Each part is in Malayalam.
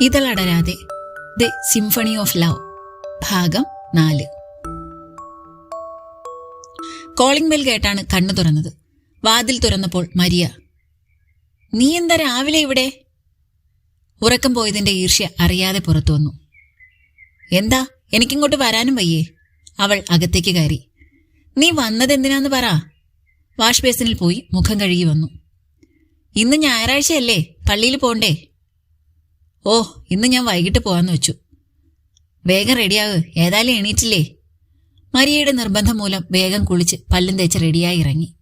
ഇതളടരാതെ. ദി സിംഫണി ഓഫ് ലവ് ഭാഗം നാല്. കോളിംഗ് ബെൽ കേട്ടാണ് കണ്ണു തുറന്നത്. വാതിൽ തുറന്നപ്പോൾ മരിയ നീ എന്താ രാവിലെ ഇവിടെ? ഉറക്കം പോയതിന്റെ ഈർഷ്യ അറിയാതെ പുറത്തു വന്നു. എന്താ? എനിക്കിങ്ങോട്ട് വരാനും വയ്യേ? അവൾ അകത്തേക്ക് കയറി. നീ വന്നതെന്തിനാന്ന് പറ. വാഷ് ബേസിനിൽ പോയി മുഖം കഴുകി വന്നു. ഇന്ന് ഞായറാഴ്ചയല്ലേ? പള്ളിയിൽ പോണ്ടേ? ഓ ഇന്ന് ഞാൻ വൈകിട്ട് പോകാന്ന് വെച്ചു. വേഗം റെഡിയാവ് ഏതായാലും എണീറ്റില്ലേ? മരിയയുടെ നിർബന്ധം മൂലം വേഗം കുളിച്ച് പല്ലും തേച്ച് റെഡിയായി ഇറങ്ങി.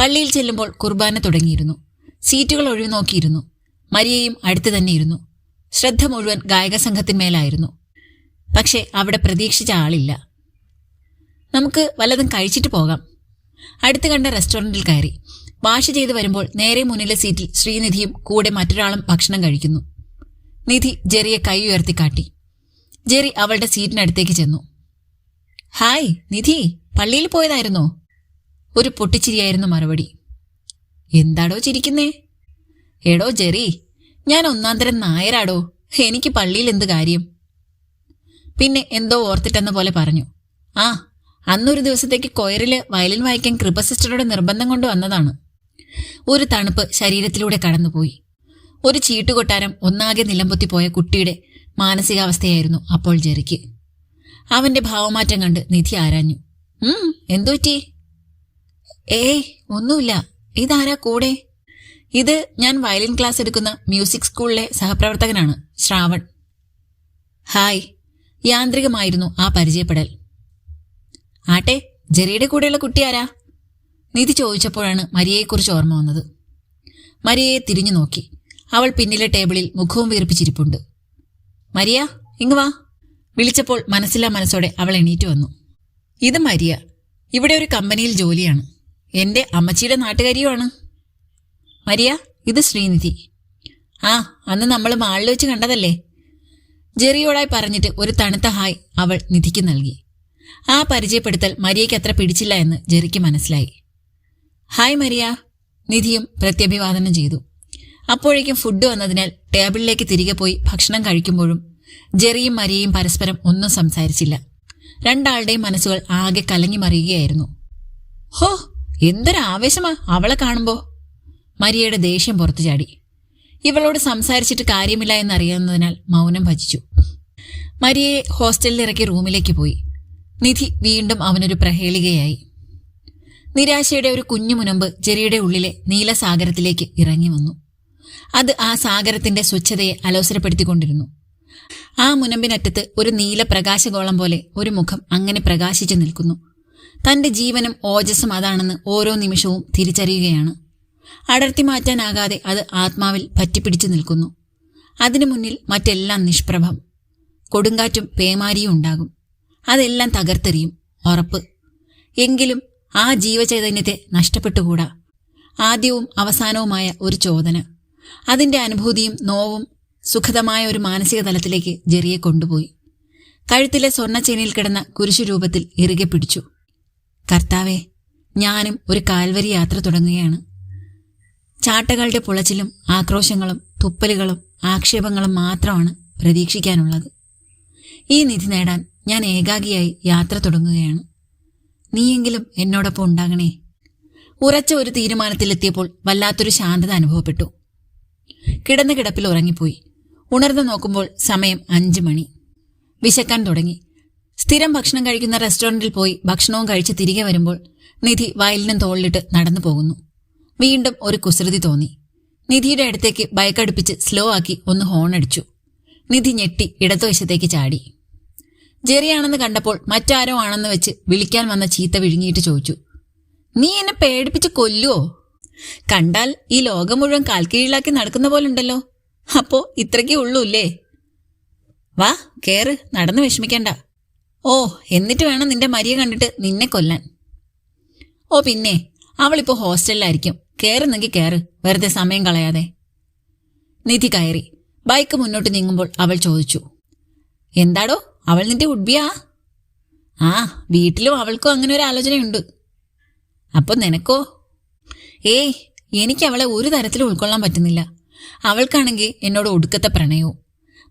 പള്ളിയിൽ ചെല്ലുമ്പോൾ കുർബാന തുടങ്ങിയിരുന്നു. സീറ്റുകൾ ഒഴിവ് നോക്കിയിരുന്നു. മരിയയും അടുത്തു തന്നെ ഇരുന്നു. ശ്രദ്ധ മുഴുവൻ ഗായക സംഘത്തിന്മേലായിരുന്നു പക്ഷെ അവിടെ പ്രതീക്ഷിച്ച ആളില്ല. നമുക്ക് വല്ലതും കഴിച്ചിട്ട് പോകാം. അടുത്ത് കണ്ട റെസ്റ്റോറന്റിൽ കയറി. വാഷ് ചെയ്ത് വരുമ്പോൾ നേരെ മുന്നിലെ സീറ്റിൽ ശ്രീനിധിയും കൂടെ മറ്റൊരാളും ഭക്ഷണം കഴിക്കുന്നു. നിധി ജെറിയെ കൈ ഉയർത്തി കാട്ടി. ജെറി അവളുടെ സീറ്റിനടുത്തേക്ക് ചെന്നു. ഹായ് നിധി പള്ളിയിൽ പോയതായിരുന്നോ? ഒരു പൊട്ടിച്ചിരിയായിരുന്നു മറുപടി. എന്താടോ ചിരിക്കുന്നേ? എടോ ജെറി ഞാൻ ഒന്നാന്തരം നായരാടോ? എനിക്ക് പള്ളിയിൽ എന്ത് കാര്യം? പിന്നെ എന്തോ ഓർത്തിട്ടെന്ന പോലെ പറഞ്ഞു. ആ അന്നൊരു ദിവസത്തേക്ക് കൊയറിൽ വയലിൻ വായിക്കാൻ കൃപ സിസ്റ്ററുടെ നിർബന്ധം കൊണ്ട് വന്നതാണ്. ഒരു തണുപ്പ് ശരീരത്തിലൂടെ കടന്നുപോയി. ഒരു ചീട്ടുകൊട്ടാരം ഒന്നാകെ നിലംപൊത്തി പോയ കുട്ടിയുടെ മാനസികാവസ്ഥയായിരുന്നു അപ്പോൾ ജെറിക്ക്. അവന്റെ ഭാവമാറ്റം കണ്ട് നിധി ആരാഞ്ഞു. ഉം എന്തോറ്റി ഏയ് ഒന്നുമില്ല. ഇതാരാ കൂടെ? ഇത് ഞാൻ വയലിൻ ക്ലാസ് എടുക്കുന്ന മ്യൂസിക് സ്കൂളിലെ സഹപ്രവർത്തകനാണ് ശ്രാവൺ. ഹായ്. യാന്ത്രികമായിരുന്നു ആ പരിചയപ്പെടൽ. ആട്ടെ ജെറിയുടെ കൂടെയുള്ള കുട്ടി ആരാ? നിധി ചോദിച്ചപ്പോഴാണ് മരിയയെക്കുറിച്ച് ഓർമ്മ വന്നത്. മരിയയെ തിരിഞ്ഞു നോക്കി അവൾ പിന്നിലെ ടേബിളിൽ മുഖവും വീർപ്പിച്ചിരിപ്പുണ്ട്. മരിയ ഇങ്ങ് വാ. വിളിച്ചപ്പോൾ മനസ്സില്ലാ മനസ്സോടെ അവൾ എണീറ്റ് വന്നു. ഇത് മരിയ. ഇവിടെ ഒരു കമ്പനിയിൽ ജോലിയാണ്. എന്റെ അമ്മച്ചിയുടെ നാട്ടുകാരിയുമാണ്. മരിയ ഇത് ശ്രീനിധി. ആ അന്ന് നമ്മൾ മാളിൽ വെച്ച് കണ്ടതല്ലേ? ജെറിയോടായി പറഞ്ഞിട്ട് ഒരു തണുത്ത ഹായ് അവൾ നിധിക്ക് നൽകി. ആ പരിചയപ്പെടുത്തൽ മരിയയ്ക്ക് അത്ര പിടിച്ചില്ല എന്ന് ജെറിക്ക് മനസ്സിലായി. ഹായ് മരിയ നിധിയും പ്രത്യഭിവാദനം ചെയ്തു. അപ്പോഴേക്കും ഫുഡ് വന്നതിനാൽ ടേബിളിലേക്ക് തിരികെ പോയി ഭക്ഷണം കഴിക്കുമ്പോഴും ജെറിയും മരിയയും പരസ്പരം ഒന്നും സംസാരിച്ചില്ല. രണ്ടാളുടെയും മനസ്സുകൾ ആകെ കലങ്ങി മറിയുകയായിരുന്നു. ഹോ എന്തൊരു ആവേശമാ അവളെ കാണുമ്പോ. മരിയയുടെ ദേഷ്യം പുറത്തു ചാടി. ഇവളോട് സംസാരിച്ചിട്ട് കാര്യമില്ല എന്നറിയാവുന്നതിനാൽ മൗനം ഭജിച്ചു. മരിയയെ ഹോസ്റ്റലിൽ ഇറക്കി റൂമിലേക്ക് പോയി. നിധി വീണ്ടും അവനൊരു പ്രഹേളികയായി. നിരാശയുടെ ഒരു കുഞ്ഞു മുനമ്പ് ജെറിയുടെ ഉള്ളിലെ നീലസാഗരത്തിലേക്ക് ഇറങ്ങി വന്നു. അത് ആ സാഗരത്തിന്റെ സ്വച്ഛതയെ അലോസരപ്പെടുത്തിക്കൊണ്ടിരുന്നു. ആ മുനമ്പിനറ്റത്ത് ഒരു നീല പ്രകാശഗോളം പോലെ ഒരു മുഖം അങ്ങനെ പ്രകാശിച്ചു നിൽക്കുന്നു. തന്റെ ജീവനും ഓജസ്സും അതാണെന്ന് ഓരോ നിമിഷവും തിരിച്ചറിയുകയാണ്. അടർത്തി മാറ്റാനാകാതെ അത് ആത്മാവിൽ പറ്റിപ്പിടിച്ചു നിൽക്കുന്നു. അതിനു മുന്നിൽ മറ്റെല്ലാം നിഷ്പ്രഭം. കൊടുങ്കാറ്റും പേമാരിയും ഉണ്ടാകും. അതെല്ലാം തകർത്തെറിയും. ഉറപ്പ്. എങ്കിലും ആ ജീവചൈതന്യത്തെ നഷ്ടപ്പെട്ടുകൂടാ. ആദ്യവും അവസാനവുമായ ഒരു ചോദന. അതിന്റെ അനുഭൂതിയും നോവും സുഖതമായ ഒരു മാനസിക തലത്തിലേക്ക് ജെറിയെ കൊണ്ടുപോയി. കഴുത്തിലെ സ്വർണച്ചേനയിൽ കിടന്ന കുരിശു രൂപത്തിൽ ഇറുകെ പിടിച്ചു. കർത്താവെ ഞാനും ഒരു കാൽവരി യാത്ര തുടങ്ങുകയാണ്. ചാട്ടകളുടെ പുളച്ചിലും ആക്രോശങ്ങളും തുപ്പലുകളും ആക്ഷേപങ്ങളും മാത്രമാണ് പ്രതീക്ഷിക്കാനുള്ളത്. ഈ നിധി നേടാൻ ഞാൻ ഏകാഗിയായി യാത്ര തുടങ്ങുകയാണ്. നീയെങ്കിലും എന്നോടൊപ്പം ഉണ്ടാകണേ. ഉറച്ച ഒരു തീരുമാനത്തിലെത്തിയപ്പോൾ വല്ലാത്തൊരു ശാന്തത അനുഭവപ്പെട്ടു. കിടന്ന കിടപ്പിൽ ഉറങ്ങിപ്പോയി. ഉണർന്നു നോക്കുമ്പോൾ സമയം അഞ്ചു മണി. വിശക്കാൻ തുടങ്ങി. സ്ഥിരം ഭക്ഷണം കഴിക്കുന്ന റെസ്റ്റോറന്റിൽ പോയി ഭക്ഷണവും കഴിച്ച് തിരികെ വരുമ്പോൾ നിധി വയലിനും തോളിലിട്ട് നടന്നു പോകുന്നു. വീണ്ടും ഒരു കുസൃതി തോന്നി. നിധിയുടെ അടുത്തേക്ക് ബൈക്കടുപ്പിച്ച് സ്ലോ ആക്കി ഒന്ന് ഹോൺ അടിച്ചു. നിധി ഞെട്ടി ഇടതുവശത്തേക്ക് ചാടി. ജെറിയാണെന്ന് കണ്ടപ്പോൾ മറ്റാരോ ആണെന്ന് വെച്ച് വിളിക്കാൻ വന്ന ചീത്ത വിഴുങ്ങിയിട്ട് ചോദിച്ചു. നീ എന്നെ പേടിപ്പിച്ച് കൊല്ലുവോ? കണ്ടാൽ ഈ ലോകം മുഴുവൻ കാൽക്കീഴിലാക്കി നടക്കുന്ന പോലെ ഉണ്ടല്ലോ അപ്പോ ഇത്രയ്ക്കേ ഉള്ളൂല്ലേ? വാ കേറ് നടന്നു വിഷമിക്കണ്ട. ഓ എന്നിട്ട് വേണം നിന്റെ മരിയ കണ്ടിട്ട് നിന്നെ കൊല്ലാൻ. ഓ പിന്നെ അവളിപ്പോ ഹോസ്റ്റലിലായിരിക്കും. കേറുന്നെങ്കിൽ കേറ് വെറുതെ സമയം കളയാതെ. നിധി കയറി. ബൈക്ക് മുന്നോട്ട് നീങ്ങുമ്പോൾ അവൾ ചോദിച്ചു. എന്താടോ അവൾ നിന്റെ ഉഡ്ബിയാ ആ വീട്ടിലും അവൾക്കും അങ്ങനെ ഒരു ആലോചനയുണ്ട്. അപ്പൊ നിനക്കോ? ഏയ് എനിക്ക് അവളെ ഒരു തരത്തിലും ഉൾക്കൊള്ളാൻ പറ്റുന്നില്ല. അവൾക്കാണെങ്കിൽ എന്നോട് ഒടുക്കത്തെ പ്രണയവും.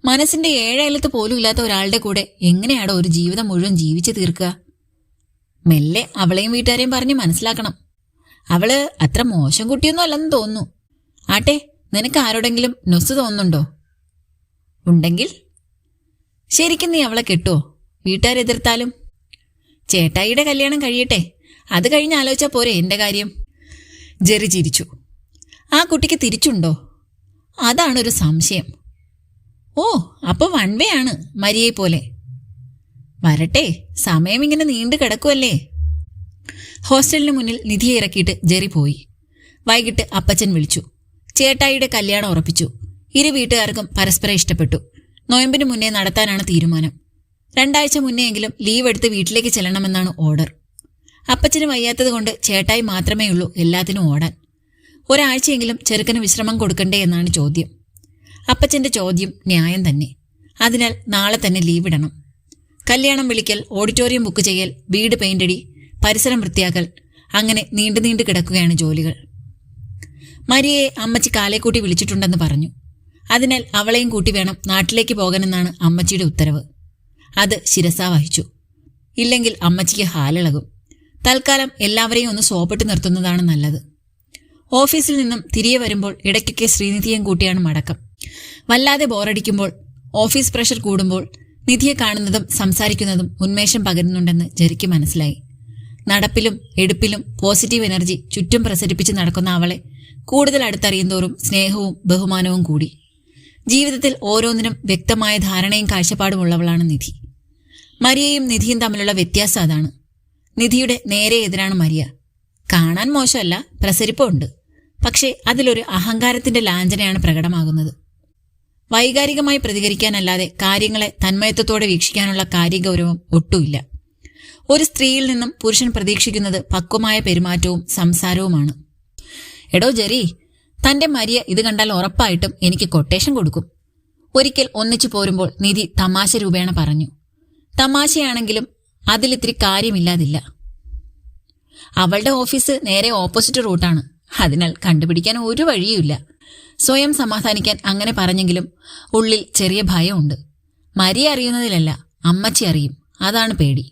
മനസ്സിന്റെ ഏഴയലത്ത് പോലും ഇല്ലാത്ത ഒരാളുടെ കൂടെ എങ്ങനെയാടോ ഒരു ജീവിതം മുഴുവൻ ജീവിച്ചു തീർക്കുക. മെല്ലെ അവളെയും വീട്ടുകാരെയും പറഞ്ഞ് മനസ്സിലാക്കണം. അവൾ അത്ര മോശം കുട്ടിയൊന്നും അല്ലെന്ന് തോന്നുന്നു. ആട്ടെ നിനക്ക് ആരോടെങ്കിലും നൊസ് തോന്നുന്നുണ്ടോ? ഉണ്ടെങ്കിൽ? ശരിക്കും നീ അവളെ കെട്ടുവോ? വീട്ടുകാരെതിർത്താലും? ചേട്ടായിയുടെ കല്യാണം കഴിയട്ടെ. അത് കഴിഞ്ഞ് ആലോചിച്ചാൽ പോരെ എന്റെ കാര്യം. ജെറി ചിരിച്ചു. ആ കുട്ടിക്ക് തിരിച്ചുണ്ടോ? അതാണൊരു സംശയം. ഓ അപ്പോൾ വൺ വേ ആണ് മരിയെ പോലെ. വരട്ടെ സമയം ഇങ്ങനെ നീണ്ടു കിടക്കുമല്ലേ ഹോസ്റ്റലിന് മുന്നിൽ നിധിയെ ഇറക്കിയിട്ട് ജെറി പോയി. വൈകിട്ട് അപ്പച്ചൻ വിളിച്ചു. ചേട്ടായിയുടെ കല്യാണം ഉറപ്പിച്ചു. ഇരു വീട്ടുകാർക്കും പരസ്പരം ഇഷ്ടപ്പെട്ടു. നോയമ്പിന് മുന്നേ നടത്താനാണ് തീരുമാനം. രണ്ടാഴ്ച എങ്കിലും ലീവ് എടുത്ത് വീട്ടിലേക്ക് ചെല്ലണമെന്നാണ് ഓർഡർ. അപ്പച്ചന് വയ്യാത്തത് കൊണ്ട് ചേട്ടായി മാത്രമേ ഉള്ളൂ എല്ലാത്തിനും ഓടാൻ. ഒരാഴ്ചയെങ്കിലും ചെറുക്കന് വിശ്രമം കൊടുക്കണ്ടേ എന്നാണ് ചോദ്യം. അപ്പച്ചന്റെ ചോദ്യം ന്യായം തന്നെ. അതിനാൽ നാളെ തന്നെ ലീവിടണം കല്യാണം വിളിക്കൽ ഓഡിറ്റോറിയം ബുക്ക് ചെയ്യൽ വീട് പെയിന്റടി പരിസരം വൃത്തിയാക്കൽ അങ്ങനെ നീണ്ടു നീണ്ടു കിടക്കുകയാണ് ജോലികൾ. മരിയെ അമ്മച്ചി കാലേക്കൂട്ടി വിളിച്ചിട്ടുണ്ടെന്ന് പറഞ്ഞു. അതിനാൽ അവളെയും കൂട്ടി വേണം നാട്ടിലേക്ക് പോകാനെന്നാണ് അമ്മച്ചിയുടെ ഉത്തരവ്. അത് ശിരസ വഹിച്ചു. ഇല്ലെങ്കിൽ അമ്മച്ചിക്ക് ഹാലിളകും. തൽക്കാലം എല്ലാവരെയും ഒന്ന് സോപ്പിട്ട് നിർത്തുന്നതാണ് നല്ലത്. ഓഫീസിൽ നിന്നും തിരികെ വരുമ്പോൾ ഇടയ്ക്കൊക്കെ ശ്രീനിധിയും കൂട്ടിയാണ് മടക്കം. വല്ലാതെ ബോറടിക്കുമ്പോൾ ഓഫീസ് പ്രഷർ കൂടുമ്പോൾ നിധിയെ കാണുന്നതും സംസാരിക്കുന്നതും ഉന്മേഷം പകരുന്നുണ്ടെന്ന് ജെറിക്ക് മനസ്സിലായി. നടപ്പിലും എടുപ്പിലും പോസിറ്റീവ് എനർജി ചുറ്റും പ്രസരിപ്പിച്ച് നടക്കുന്ന അവളെ കൂടുതൽ അടുത്തറിയും തോറും സ്നേഹവും ബഹുമാനവും കൂടി. ജീവിതത്തിൽ ഓരോന്നിനും വ്യക്തമായ ധാരണയും കാഴ്ചപ്പാടുമുള്ളവളാണ് നിധി. മരിയയും നിധിയും തമ്മിലുള്ള വ്യത്യാസം അതാണ്. നിധിയുടെ നേരെ എതിരാണ് മരിയ. കാണാൻ മോശമല്ല പ്രസരിപ്പുണ്ട്. പക്ഷേ അതിലൊരു അഹങ്കാരത്തിന്റെ ലാഞ്ചനയാണ് പ്രകടമാകുന്നത്. വൈകാരികമായി പ്രതികരിക്കാനല്ലാതെ കാര്യങ്ങളെ തന്മയത്വത്തോടെ വീക്ഷിക്കാനുള്ള കാര്യഗൗരവം ഒട്ടുമില്ല. ഒരു സ്ത്രീയിൽ നിന്നും പുരുഷൻ പ്രതീക്ഷിക്കുന്നത് പക്വമായ പെരുമാറ്റവും സംസാരവുമാണ്. എടോ ജെറി തന്റെ മരിയ ഇത് കണ്ടാൽ ഉറപ്പായിട്ടും എനിക്ക് കൊട്ടേഷൻ കൊടുക്കും. ഒരിക്കൽ ഒന്നിച്ചു പോരുമ്പോൾ നിധി തമാശ രൂപേണ പറഞ്ഞു. തമാശയാണെങ്കിലും അതിലിത്തിരി കാര്യമില്ലാതില്ല. അവളുടെ ഓഫീസ് നേരെ ഓപ്പോസിറ്റ് റൂട്ടാണ്. അതിനാൽ കണ്ടുപിടിക്കാൻ ഒരു വഴിയുമില്ല. സ്വയം സമാധാനിക്കാൻ അങ്ങനെ പറഞ്ഞെങ്കിലും ഉള്ളിൽ ചെറിയ ഭയമുണ്ട്. മരി അറിയുന്നതിലല്ല അമ്മച്ചി അറിയും. അതാണ് പേടി.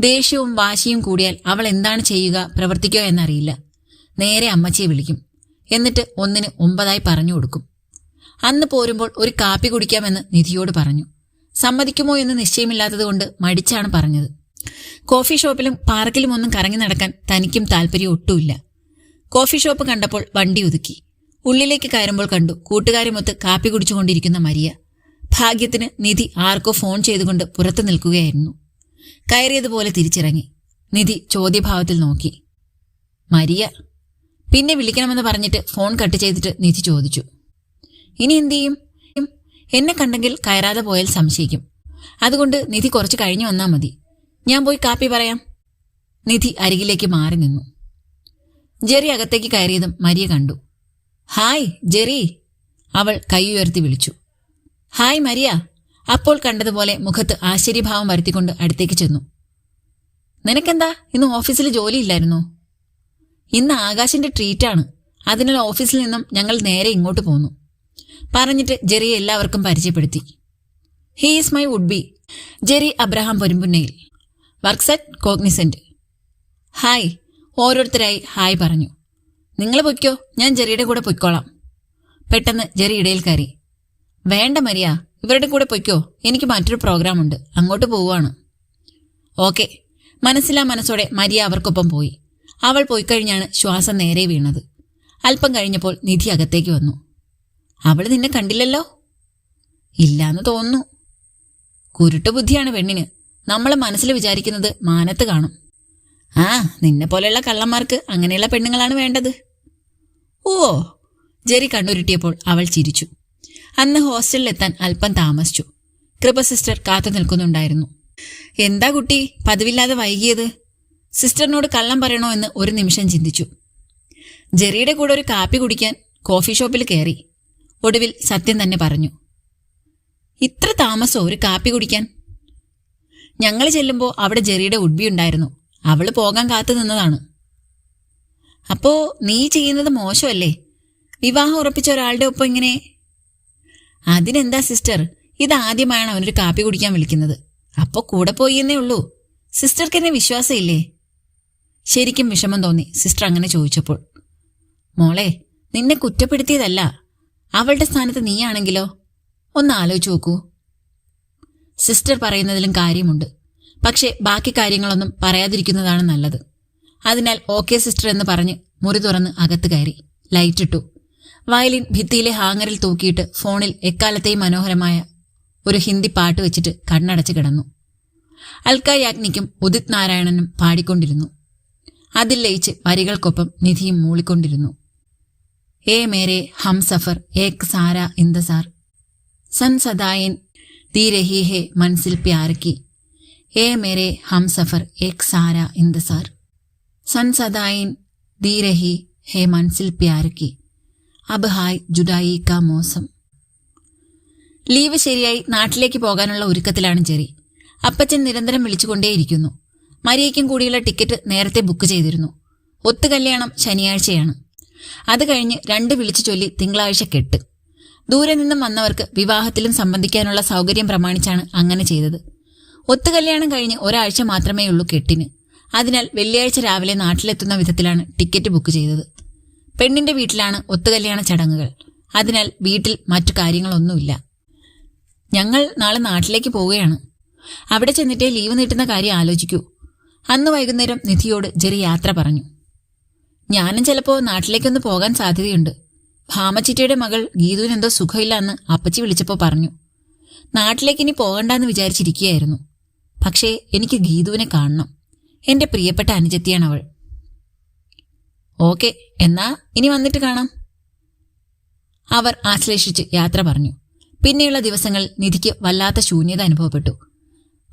ദേഷ്യവും വാശിയും കൂടിയാൽ അവൾ എന്താണ് ചെയ്യുക പ്രവർത്തിക്കുക എന്നറിയില്ല. നേരെ അമ്മച്ചിയെ വിളിക്കും. എന്നിട്ട് ഒന്നിന് ഒമ്പതായി പറഞ്ഞു കൊടുക്കും. അന്ന് പോരുമ്പോൾ ഒരു കാപ്പി കുടിക്കാമെന്ന് നിധിയോട് പറഞ്ഞു. സമ്മതിക്കുമോ എന്ന് നിശ്ചയമില്ലാത്തതുകൊണ്ട് മടിച്ചാണ് പറഞ്ഞത്. കോഫി ഷോപ്പിലും പാർക്കിലും ഒന്നും കറങ്ങി നടക്കാൻ തനിക്കും താല്പര്യം ഒട്ടുമില്ല. കോഫി ഷോപ്പ് കണ്ടപ്പോൾ വണ്ടി ഒതുക്കി. ഉള്ളിലേക്ക് കയറുമ്പോൾ കണ്ടു കൂട്ടുകാരുമൊത്ത് കാപ്പി കുടിച്ചുകൊണ്ടിരിക്കുന്ന മരിയ. ഭാഗ്യത്തിന് നിധി ആർക്കോ ഫോൺ ചെയ്തുകൊണ്ട് പുറത്തു നിൽക്കുകയായിരുന്നു. കയറിയതുപോലെ തിരിച്ചിറങ്ങി. നിധി ചോദ്യഭാവത്തിൽ നോക്കി. മരിയ? പിന്നെ വിളിക്കണമെന്ന് പറഞ്ഞിട്ട് ഫോൺ കട്ട് ചെയ്തിട്ട് നിധി ചോദിച്ചു. ഇനി എന്തു ചെയ്യും? എന്നെ കണ്ടെങ്കിൽ കയറാതെ പോയാൽ സംശയിക്കും. അതുകൊണ്ട് നിധി കുറച്ച് കഴിഞ്ഞു വന്നാൽ മതി. ഞാൻ പോയി കാപ്പി പറയാം. നിധി അരികിലേക്ക് മാറി നിന്നു. ജെറി അകത്തേക്ക് കയറിയതും മരിയ കണ്ടു. Hi Jerry. അവൾ കൈ ഉയർത്തി വിളിച്ചു. ഹായ് മരിയ. അപ്പോൾ കണ്ടതുപോലെ മുഖത്ത് ആശ്ചര്യഭാവം വരുത്തിക്കൊണ്ട് അടുത്തേക്ക് ചെന്നു. നിനക്കെന്താ? ഇന്ന് ഓഫീസിൽ ജോലിയില്ലായിരുന്നോ? ഇന്ന് ആകാശിന്റെ ട്രീറ്റാണ്. അതിനാൽ ഓഫീസിൽ നിന്നും ഞങ്ങൾ നേരെ ഇങ്ങോട്ട് പോന്നു. പറഞ്ഞിട്ട് ജെറിയെ എല്ലാവർക്കും പരിചയപ്പെടുത്തി. He is my would be Jerry Abraham പൊരുമ്പുന്നയിൽ. Work set Cognizant hi ഓരോരുത്തരായി ഹായ് പറഞ്ഞു. നിങ്ങൾ പൊയ്ക്കോ ഞാൻ ജെറിയുടെ കൂടെ പൊയ്ക്കോളാം. പെട്ടെന്ന് ജെറി ഇടയിൽ കയറി. വേണ്ട മരിയ ഇവരുടെ കൂടെ പൊയ്ക്കോ എനിക്ക് മറ്റൊരു പ്രോഗ്രാം ഉണ്ട് അങ്ങോട്ട് പോവുകയാണ്. ഓക്കെ മനസ്സിലാ മനസ്സോടെ മരിയ അവർക്കൊപ്പം പോയി. അവൾ പോയിക്കഴിഞ്ഞാണ് ശ്വാസം നേരെ വീണത്. അല്പം കഴിഞ്ഞപ്പോൾ നിധി അകത്തേക്ക് വന്നു. അവൾ നിന്നെ കണ്ടില്ലല്ലോ? ഇല്ലാന്ന് തോന്നുന്നു. കുരുട്ട ബുദ്ധിയാണ് പെണ്ണിന്. നമ്മൾ മനസ്സിൽ വിചാരിക്കുന്നത് മാനത്ത് കാണും. ആ നിന്നെ പോലെയുള്ള കള്ളന്മാർക്ക് അങ്ങനെയുള്ള പെണ്ണുങ്ങളാണ് വേണ്ടത്. ഓ ജെറി കണ്ണുരുട്ടിയപ്പോൾ അവൾ ചിരിച്ചു. അന്ന് ഹോസ്റ്റലിലെത്താൻ അല്പം താമസിച്ചു. കൃപ സിസ്റ്റർ കാത്തു നിൽക്കുന്നുണ്ടായിരുന്നു. എന്താ കുട്ടി പതിവില്ലാതെ വൈകിയത്? സിസ്റ്ററിനോട് കള്ളം പറയണോ എന്ന് ഒരു നിമിഷം ചിന്തിച്ചു. ജെറിയുടെ കൂടെ ഒരു കാപ്പി കുടിക്കാൻ കോഫി ഷോപ്പിൽ കയറി. ഒടുവിൽ സത്യം തന്നെ പറഞ്ഞു. ഇത്ര താമസം ഒരു കാപ്പി കുടിക്കാൻ? ഞങ്ങൾ ചെല്ലുമ്പോൾ അവിടെ ജെറിയുടെ ഉഡ്ബി ഉണ്ടായിരുന്നു. അവൾ പോകാൻ കാത്തു നിന്നതാണ്. അപ്പോ നീ ചെയ്യുന്നത് മോശമല്ലേ? വിവാഹം ഉറപ്പിച്ച ഒരാളുടെ ഒപ്പം ഇങ്ങനെ? അതിനെന്താ സിസ്റ്റർ? ഇതാദ്യമായാണ് അവനൊരു കാപ്പി കുടിക്കാൻ വിളിക്കുന്നത്. അപ്പോൾ കൂടെ പോയി എന്നേ ഉള്ളൂ. സിസ്റ്റർക്ക് എന്നെ വിശ്വാസമില്ലേ? ശരിക്കും വിഷമം തോന്നി സിസ്റ്റർ അങ്ങനെ ചോദിച്ചപ്പോൾ. മോളെ നിന്നെ കുറ്റപ്പെടുത്തിയതല്ല. അവളുടെ സ്ഥാനത്ത് നീയാണെങ്കിലോ? ഒന്ന് ആലോചിച്ചു നോക്കൂ. സിസ്റ്റർ പറയുന്നതിലും കാര്യമുണ്ട്. പക്ഷേ ബാക്കി കാര്യങ്ങളൊന്നും പറയാതിരിക്കുന്നതാണ് നല്ലത്. അതിനാൽ ഓക്കെ സിസ്റ്റർ എന്ന് പറഞ്ഞ് മുറി തുറന്ന് അകത്ത് കയറി. ലൈറ്റ് ഇട്ടു. വയലിൻ ഭിത്തിയിലെ ഹാങ്ങറിൽ തൂക്കിയിട്ട് ഫോണിൽ എക്കാലത്തെയും മനോഹരമായ ഒരു ഹിന്ദി പാട്ട് വെച്ചിട്ട് കണ്ണടച്ച് കിടന്നു. അൽക്ക യാജ്ഞിക്കും ഉദിത് നാരായണനും പാടിക്കൊണ്ടിരുന്നു. അതിൽ ലയിച്ച് വരികൾക്കൊപ്പം നിധിയും മൂളിക്കൊണ്ടിരുന്നു. ഏ മേരെ ഹം സഫർ ഏക് സാര ഇന്ദസാർ. സൻ സദായൻ ദീ രഹി ഹെ മനസ്സിൽ പ്യാർക്കി ഏ മേരെ ഹം സഫർ ഏക് സാര ഇന്ദസാർ. സൻ സദായിൻ ദീ രഹി ഹെ മനസ്സിൽ പ്യാർക്കി അബ് ഹായ് ജുഡായി കാ മോസം. ലീവ് ശരിയായി നാട്ടിലേക്ക് പോകാനുള്ള ഒരുക്കത്തിലാണ് ജെറി. അപ്പച്ചൻ നിരന്തരം വിളിച്ചുകൊണ്ടേയിരിക്കുന്നു. മരിയയ്ക്കും കൂടിയുള്ള ടിക്കറ്റ് നേരത്തെ ബുക്ക് ചെയ്തിരുന്നു. ഒത്തുകല്യാണം ശനിയാഴ്ചയാണ്. അത് കഴിഞ്ഞ് രണ്ട് വിളിച്ചു ചൊല്ലി തിങ്കളാഴ്ച കെട്ട്. ദൂരെ നിന്നും വന്നവർക്ക് വിവാഹത്തിലും സംബന്ധിക്കാനുള്ള സൗകര്യം പ്രമാണിച്ചാണ് അങ്ങനെ ചെയ്തത്. ഒത്തുകല്യാണം കഴിഞ്ഞ് ഒരാഴ്ച മാത്രമേ ഉള്ളൂ കെട്ടിന്. അതിനാൽ വെള്ളിയാഴ്ച രാവിലെ നാട്ടിലെത്തുന്ന വിധത്തിലാണ് ടിക്കറ്റ് ബുക്ക് ചെയ്തത്. പെണ്ണിന്റെ വീട്ടിലാണ് ഒത്തുകല്യാണ ചടങ്ങുകൾ. അതിനാൽ വീട്ടിൽ മറ്റു കാര്യങ്ങളൊന്നുമില്ല. ഞങ്ങൾ നാളെ നാട്ടിലേക്ക് പോവുകയാണ്. അവിടെ ചെന്നിട്ടേ ലീവ് നീട്ടുന്ന കാര്യം ആലോചിക്കൂ. അന്ന് വൈകുന്നേരം നിധിയോട് ജെറി യാത്ര പറഞ്ഞു. ഞാനും ചിലപ്പോൾ നാട്ടിലേക്കൊന്ന് പോകാൻ സാധ്യതയുണ്ട്. ഭാമച്ചിറ്റയുടെ മകൾ ഗീതുവിന് എന്തോ സുഖമില്ല എന്ന് അപ്പച്ചി വിളിച്ചപ്പോൾ പറഞ്ഞു. നാട്ടിലേക്ക് ഇനി പോകണ്ടെന്ന് വിചാരിച്ചിരിക്കുകയായിരുന്നു. പക്ഷേ എനിക്ക് ഗീതുവിനെ കാണണം. എന്റെ പ്രിയപ്പെട്ട അനുജത്തിയാണ് അവൾ ഓക്കെ എന്നാ ഇനി വന്നിട്ട് കാണാം. അവർ ആശ്ലേഷിച്ച് യാത്ര പറഞ്ഞു. പിന്നെയുള്ള ദിവസങ്ങൾ നിധിക്ക് വല്ലാത്ത ശൂന്യത അനുഭവപ്പെട്ടു.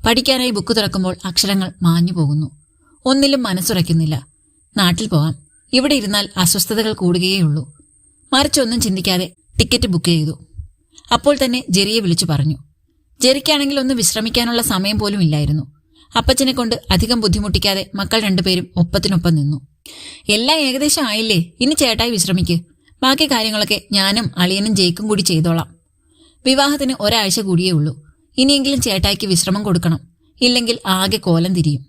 പഠിക്കാനായി ബുക്ക് തുറക്കുമ്പോൾ അക്ഷരങ്ങൾ മാഞ്ഞു പോകുന്നു ഒന്നിലും മനസ്സുറയ്ക്കുന്നില്ല. നാട്ടിൽ പോകാം. ഇവിടെ ഇരുന്നാൽ അസ്വസ്ഥതകൾ കൂടുകയേയുള്ളൂ. മറിച്ചൊന്നും ചിന്തിക്കാതെ ടിക്കറ്റ് ബുക്ക് ചെയ്തു. അപ്പോൾ തന്നെ ജെറിയെ വിളിച്ചു പറഞ്ഞു. ജെറിക്കാണെങ്കിൽ ഒന്ന് വിശ്രമിക്കാനുള്ള സമയം പോലും ഇല്ലായിരുന്നു. അപ്പച്ചനെ കൊണ്ട് അധികം ബുദ്ധിമുട്ടിക്കാതെ മക്കൾ രണ്ടുപേരും ഒപ്പത്തിനൊപ്പം നിന്നു. എല്ലാം ഏകദേശം ആയില്ലേ? ഇനി ചേട്ടായി വിശ്രമിക്ക്. ബാക്കി കാര്യങ്ങളൊക്കെ ഞാനും അളിയനും ജയിക്കും കൂടി ചെയ്തോളാം. വിവാഹത്തിന് ഒരാഴ്ച കൂടിയേ ഉള്ളൂ. ഇനിയെങ്കിലും ചേട്ടായിക്ക് വിശ്രമം കൊടുക്കണം. ഇല്ലെങ്കിൽ ആകെ കോലം തിരിയും.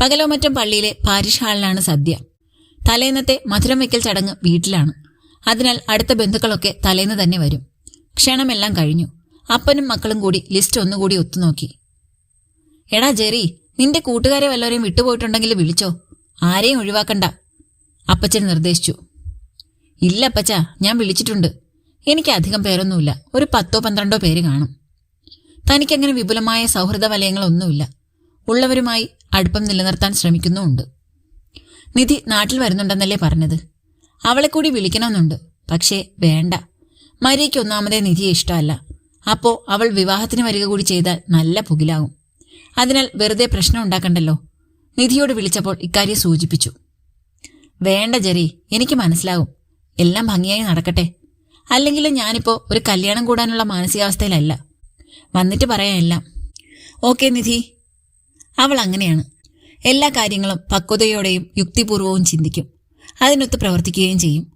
പകലോ മറ്റും പള്ളിയിലെ പാരിഷ് ഹാളിലാണ് സദ്യ. തലേന്നത്തെ മധുരം വയ്ക്കൽ ചടങ്ങ് വീട്ടിലാണ്. അതിനാൽ അടുത്ത ബന്ധുക്കളൊക്കെ തലേന്ന് തന്നെ വരും. ക്ഷണമെല്ലാം കഴിഞ്ഞു. അപ്പനും മക്കളും കൂടി ലിസ്റ്റ് ഒന്നുകൂടി ഒത്തുനോക്കി. എടാ ജെറി നിന്റെ കൂട്ടുകാരെ വല്ലവരെയും വിട്ടുപോയിട്ടുണ്ടെങ്കിൽ വിളിച്ചോ. ആരെയും ഒഴിവാക്കണ്ട. അപ്പച്ചൻ നിർദ്ദേശിച്ചു. ഇല്ല അപ്പച്ച ഞാൻ വിളിച്ചിട്ടുണ്ട്. എനിക്ക് അധികം പേരൊന്നുമില്ല. ഒരു പത്തോ പന്ത്രണ്ടോ പേര് കാണും. തനിക്കങ്ങനെ വിപുലമായ സൗഹൃദ വലയങ്ങളൊന്നുമില്ല. ഉള്ളവരുമായി അടുപ്പം നിലനിർത്താൻ ശ്രമിക്കുന്നുമുണ്ട്. നിധി നാട്ടിൽ വരുന്നുണ്ടെന്നല്ലേ പറഞ്ഞത്? അവളെ കൂടി വിളിക്കണമെന്നുണ്ട്. പക്ഷേ വേണ്ട. മരിയയ്ക്ക് ഒന്നാമതേ നിധിയെ ഇഷ്ടമല്ല. അപ്പോ അവൾ വിവാഹത്തിന് വരിക കൂടി ചെയ്താൽ നല്ല പുകിലാകും. അതിനാൽ വെറുതെ പ്രശ്നം ഉണ്ടാക്കണ്ടല്ലോ? നിധിയോട് വിളിച്ചപ്പോൾ ഇക്കാര്യം സൂചിപ്പിച്ചു. വേണ്ട ജെറി എനിക്ക് മനസ്സിലാകും എല്ലാം ഭംഗിയായി നടക്കട്ടെ. അല്ലെങ്കിലും ഞാനിപ്പോ ഒരു കല്യാണം കൂടാനുള്ള മാനസികാവസ്ഥയിലല്ല. വന്നിട്ട് പറയാം എല്ലാം. ഓക്കെ നിധി. അവൾ അങ്ങനെയാണ്. എല്ലാ കാര്യങ്ങളും പക്വതയോടെയും യുക്തിപൂർവവും ചിന്തിക്കും. അതിനൊത്ത് പ്രവർത്തിക്കുകയും ചെയ്യും.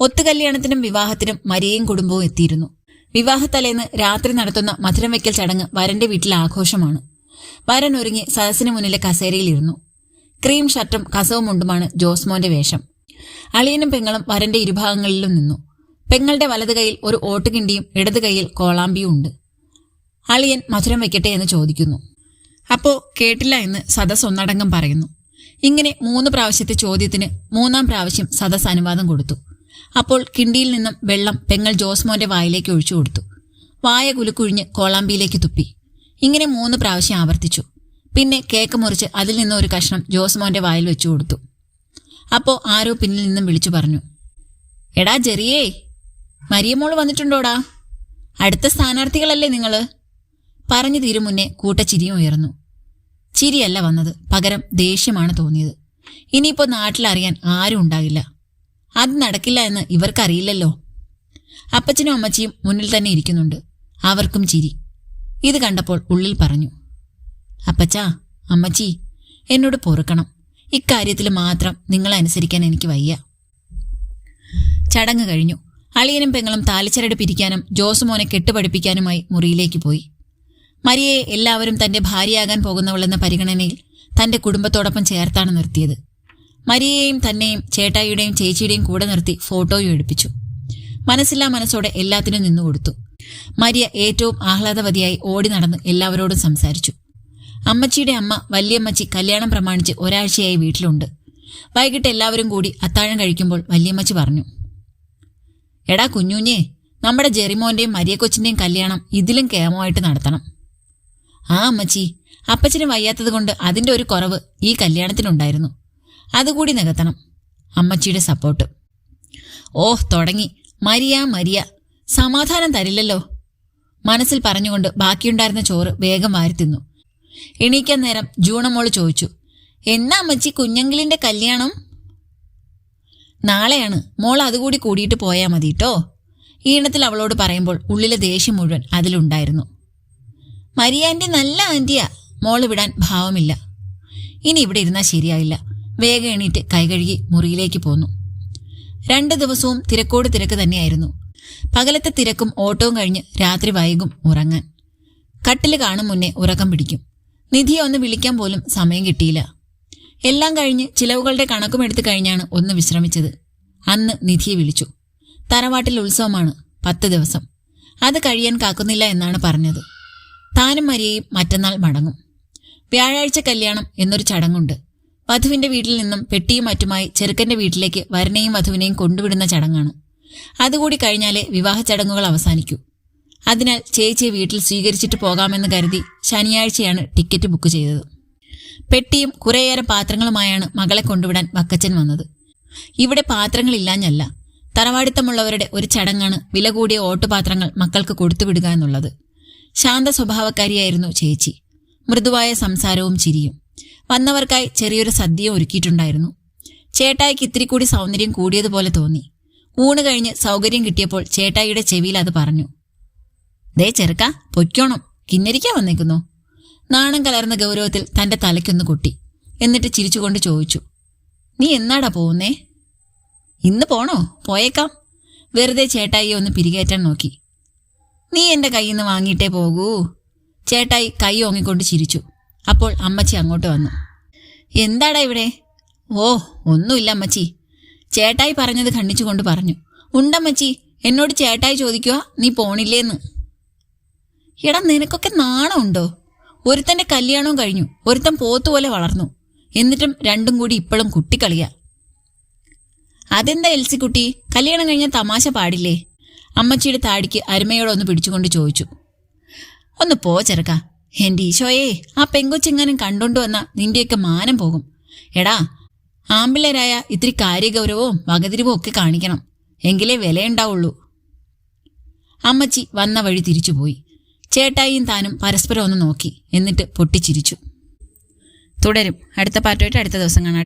ഒത്തുകല്യാണത്തിനും വിവാഹത്തിനും മരിയയും കുടുംബവും എത്തിയിരുന്നു. വിവാഹത്തലേന്ന് രാത്രി നടത്തുന്ന മധുരം വയ്ക്കൽ ചടങ്ങ് വരന്റെ വീട്ടിൽ ആഘോഷമാണ്. വരൻ ഒരുങ്ങി സദസ്സിന് മുന്നിലെ കസേരയിലിരുന്നു. ക്രീം ഷർട്ടും കസവും മുണ്ടുമാണ് ജോസ്മോന്റെ വേഷം. അളിയനും പെങ്ങളും വരന്റെ ഇരുഭാഗങ്ങളിലും നിന്നു. പെങ്ങളുടെ വലത് കൈയിൽ ഒരു ഓട്ടുകിണ്ടിയും ഇടത് കൈയിൽ കോളാമ്പിയും ഉണ്ട്. അളിയൻ മധുരം വെക്കട്ടെ എന്ന് ചോദിക്കുന്നു. അപ്പോ കേട്ടില്ല എന്ന് സദസ് ഒന്നടങ്കം പറയുന്നു. ഇങ്ങനെ മൂന്ന് പ്രാവശ്യത്തെ ചോദ്യത്തിന് മൂന്നാം പ്രാവശ്യം സദസ് അനുവാദം കൊടുത്തു. അപ്പോൾ കിണ്ടിയിൽ നിന്നും വെള്ളം പെങ്ങൾ ജോസ്മോന്റെ വായിലേക്ക് ഒഴിച്ചു കൊടുത്തു. വായ കുലുക്കുഴിഞ്ഞ് കോളാമ്പിയിലേക്ക് തുപ്പി. ഇങ്ങനെ മൂന്ന് പ്രാവശ്യം ആവർത്തിച്ചു. പിന്നെ കേക്ക് മുറിച്ച് അതിൽ നിന്ന് ഒരു കഷ്ണം ജോസ്മോന്റെ വായിൽ വെച്ചു കൊടുത്തു. അപ്പോ ആരോ പിന്നിൽ നിന്നും വിളിച്ചു പറഞ്ഞു എടാ ജെറിയേ മരിയമോൾ വന്നിട്ടുണ്ടോടാ? അടുത്ത സ്ഥാനാർത്ഥികളല്ലേ നിങ്ങൾ? പറഞ്ഞു തീരും മുന്നേ കൂട്ടച്ചിരിയും ഉയർന്നു. ചിരിയല്ല വന്നത്. പകരം ദേഷ്യമാണ് തോന്നിയത്. ഇനിയിപ്പോ നാട്ടിലറിയാൻ ആരും ഉണ്ടാകില്ല. അത് നടക്കില്ല എന്ന് ഇവർക്കറിയില്ലല്ലോ. അപ്പച്ചനും അമ്മച്ചിയും മുന്നിൽ തന്നെ ഇരിക്കുന്നുണ്ട്. അവർക്കും ചിരി. ഇത് കണ്ടപ്പോൾ ഉള്ളിൽ പറഞ്ഞു. അപ്പച്ചാ അമ്മച്ചി എന്നോട് പൊറുക്കണം. ഇക്കാര്യത്തിൽ മാത്രം നിങ്ങളെ അനുസരിക്കാൻ എനിക്ക് വയ്യ. ചടങ്ങ് കഴിഞ്ഞു. അളിയനും പെങ്ങളും താലിച്ചരട് പിരിക്കാനും ജോസുമോനെ കെട്ടുപഠിപ്പിക്കാനുമായി മുറിയിലേക്ക് പോയി. മരിയയെ എല്ലാവരും തന്റെ ഭാര്യയാകാൻ പോകുന്നവളെന്ന പരിഗണനയിൽ തന്റെ കുടുംബത്തോടൊപ്പം ചേർത്താണ് നിർത്തിയത്. മരിയെയും തന്നെയും ചേട്ടായിയുടെയും ചേച്ചിയുടെയും കൂടെ നിർത്തി ഫോട്ടോയും എടുപ്പിച്ചു. മനസ്സില്ലാ മനസ്സോടെ എല്ലാത്തിനും നിന്നുകൊടുത്തു മരിയ ഏറ്റവും ആഹ്ലാദവതിയായി ഓടി നടന്ന് എല്ലാവരോടും സംസാരിച്ചു. അമ്മച്ചിയുടെ അമ്മ വല്യമ്മച്ചി കല്യാണം പ്രമാണിച്ച് ഒരാഴ്ചയായി വീട്ടിലുണ്ട്. വൈകിട്ട് എല്ലാവരും കൂടി അത്താഴം കഴിക്കുമ്പോൾ വല്യമ്മച്ചി പറഞ്ഞു എടാ കുഞ്ഞുഞ്ഞേ നമ്മുടെ ജെറിമോന്റെയും മരിയ കൊച്ചിന്റെയും കല്യാണം ഇതിലും കേമമായിട്ട് നടത്തണം. ആ അമ്മച്ചി. അപ്പച്ചന് വയ്യാത്തത് കൊണ്ട് അതിന്റെ ഒരു കുറവ് ഈ കല്യാണത്തിനുണ്ടായിരുന്നു. അതുകൂടി നികത്തണം. അമ്മച്ചിയുടെ സപ്പോർട്ട്. ഓഹ് തുടങ്ങി. മരിയ മരിയ. സമാധാനം തരില്ലല്ലോ. മനസ്സിൽ പറഞ്ഞുകൊണ്ട് ബാക്കിയുണ്ടായിരുന്ന ചോറ് വേഗം വാരി തിന്നു. എണീക്കാൻ നേരം ജൂണമോൾ ചോദിച്ചു എന്നാ അമ്മച്ചി കുഞ്ഞങ്കിളിന്റെ കല്യാണം? നാളെയാണ്. മോൾ അതുകൂടി കൂടിയിട്ട് പോയാൽ മതി കേട്ടോ ഈണത്തിൽ അവളോട് പറയുമ്പോൾ ഉള്ളിലെ ദേഷ്യം മുഴുവൻ അതിലുണ്ടായിരുന്നു. മരിയ ആന്റി നല്ല ആന്റിയാ മോൾ വിടാൻ ഭാവമില്ല. ഇനി ഇവിടെ ഇരുന്നാൽ ശരിയായില്ല. വേഗം എണീറ്റ് കൈകഴുകി മുറിയിലേക്ക് പോന്നു. രണ്ട് ദിവസവും തിരക്കോട് തിരക്ക് തന്നെയായിരുന്നു. പകലത്തെ തിരക്കും ഓട്ടവും കഴിഞ്ഞ് രാത്രി വൈകും ഉറങ്ങാൻ. കട്ടിൽ കാണും മുന്നേ ഉറക്കം പിടിക്കും. നിധിയെ ഒന്ന് വിളിക്കാൻ പോലും സമയം കിട്ടിയില്ല. എല്ലാം കഴിഞ്ഞ് ചിലവുകളുടെ കണക്കും എടുത്തു കഴിഞ്ഞാണ് ഒന്ന് വിശ്രമിച്ചത്. അന്ന് നിധിയെ വിളിച്ചു. തറവാട്ടിൽ ഉത്സവമാണ് പത്ത് ദിവസം. അത് കഴിയാൻ കാക്കുന്നില്ല എന്നാണ് പറഞ്ഞത്. താനും മരിയയും മറ്റന്നാൾ മടങ്ങും. വ്യാഴാഴ്ച കല്യാണം എന്നൊരു ചടങ്ങുണ്ട്. വധുവിന്റെ വീട്ടിൽ നിന്നും പെട്ടിയും മറ്റുമായി ചെറുക്കന്റെ വീട്ടിലേക്ക് വരനെയും വധുവിനെയും കൊണ്ടുവിടുന്ന ചടങ്ങാണ്. അതുകൂടി കഴിഞ്ഞാലേ വിവാഹ ചടങ്ങുകൾ അവസാനിക്കൂ. അതിനാൽ ചേച്ചിയെ വീട്ടിൽ സ്വീകരിച്ചിട്ട് പോകാമെന്ന് കരുതി ശനിയാഴ്ചയാണ് ടിക്കറ്റ് ബുക്ക് ചെയ്തത്. പെട്ടിയും കുറേയേറെ പാത്രങ്ങളുമായാണ് മകളെ കൊണ്ടുവിടാൻ വക്കച്ചൻ വന്നത്. ഇവിടെ പാത്രങ്ങളില്ലാഞ്ഞല്ല. തറവാടിത്തമുള്ളവരുടെ ഒരു ചടങ്ങാണ് വില കൂടിയ ഓട്ടുപാത്രങ്ങൾ മക്കൾക്ക് കൊടുത്തുവിടുക എന്നുള്ളത്. ശാന്ത സ്വഭാവക്കാരിയായിരുന്നു ചേച്ചി. മൃദുവായ സംസാരവും ചിരിയും. വന്നവർക്കായി ചെറിയൊരു സദ്യ ഒരുക്കിയിട്ടുണ്ടായിരുന്നു. ചേട്ടായിക്ക് ഇത്തിരി കൂടി സൗന്ദര്യം കൂടിയതുപോലെ തോന്നി. ഊണ് കഴിഞ്ഞ് സൗകര്യം കിട്ടിയപ്പോൾ ചേട്ടായിയുടെ ചെവിയിൽ അത് പറഞ്ഞു. ദേ ചെറുക്ക പൊയ്ക്കോണം. കിന്നരിക്കാൻ വന്നേക്കുന്നു. നാണം കലർന്ന ഗൗരവത്തിൽ തന്റെ തലയ്ക്കൊന്ന് കൊട്ടി. എന്നിട്ട് ചിരിച്ചുകൊണ്ട് ചോദിച്ചു. നീ എന്നാടാ പോകുന്നേ ഇന്ന് പോണോ? പോയേക്കാം. വെറുതെ ചേട്ടായിയെ ഒന്ന് പിരികേറ്റാൻ നോക്കി. നീ എന്റെ കയ്യിൽ നിന്ന് വാങ്ങിയിട്ടേ പോകൂ. ചേട്ടായി കൈ ഓങ്ങിക്കൊണ്ട് ചിരിച്ചു. അപ്പോൾ അമ്മച്ചി അങ്ങോട്ട് വന്നു. എന്താടാ ഇവിടെ? ഓ ഒന്നുമില്ല അമ്മച്ചി. ചേട്ടായി പറഞ്ഞത് ഖണ്ഡിച്ചുകൊണ്ട് പറഞ്ഞു. ഉണ്ടമ്മച്ചി എന്നോട് ചേട്ടായി ചോദിക്കുക നീ പോണില്ലേന്ന്. എടാ നിനക്കൊക്കെ നാണമുണ്ടോ? ഒരുത്തന്റെ കല്യാണവും കഴിഞ്ഞു. ഒരുത്തൻ പോത്തുപോലെ വളർന്നു. എന്നിട്ടും രണ്ടും കൂടി ഇപ്പോഴും കുട്ടിക്കളിയാ. അതെന്താ എൽസിക്കുട്ടി കല്യാണം കഴിഞ്ഞ തമാശ പാടില്ലേ? അമ്മച്ചിയുടെ താടിക്ക് അരുമയോടൊന്ന് പിടിച്ചുകൊണ്ട് ചോദിച്ചു. ഒന്ന് പോ ചെറുക്ക. എന്റെ ഈശോയെ ആ പെങ്കൊച്ചെങ്ങാനും കണ്ടോണ്ട് വന്ന നിന്റെയൊക്കെ മാനം പോകും. എടാ ആമ്പിള്ളേരായ ഇത്തിരി കാര്യഗൗരവവും വകതിരിവും ഒക്കെ കാണിക്കണം. എങ്കിലേ വിലയുണ്ടാവുള്ളൂ. അമ്മച്ചി വന്ന വഴി തിരിച്ചുപോയി ചേട്ടായിയും താനും പരസ്പരം ഒന്ന് നോക്കി. എന്നിട്ട് പൊട്ടിച്ചിരിച്ചു. തുടരും. അടുത്ത പാട്ടുമായിട്ട് അടുത്ത ദിവസം കാണാം.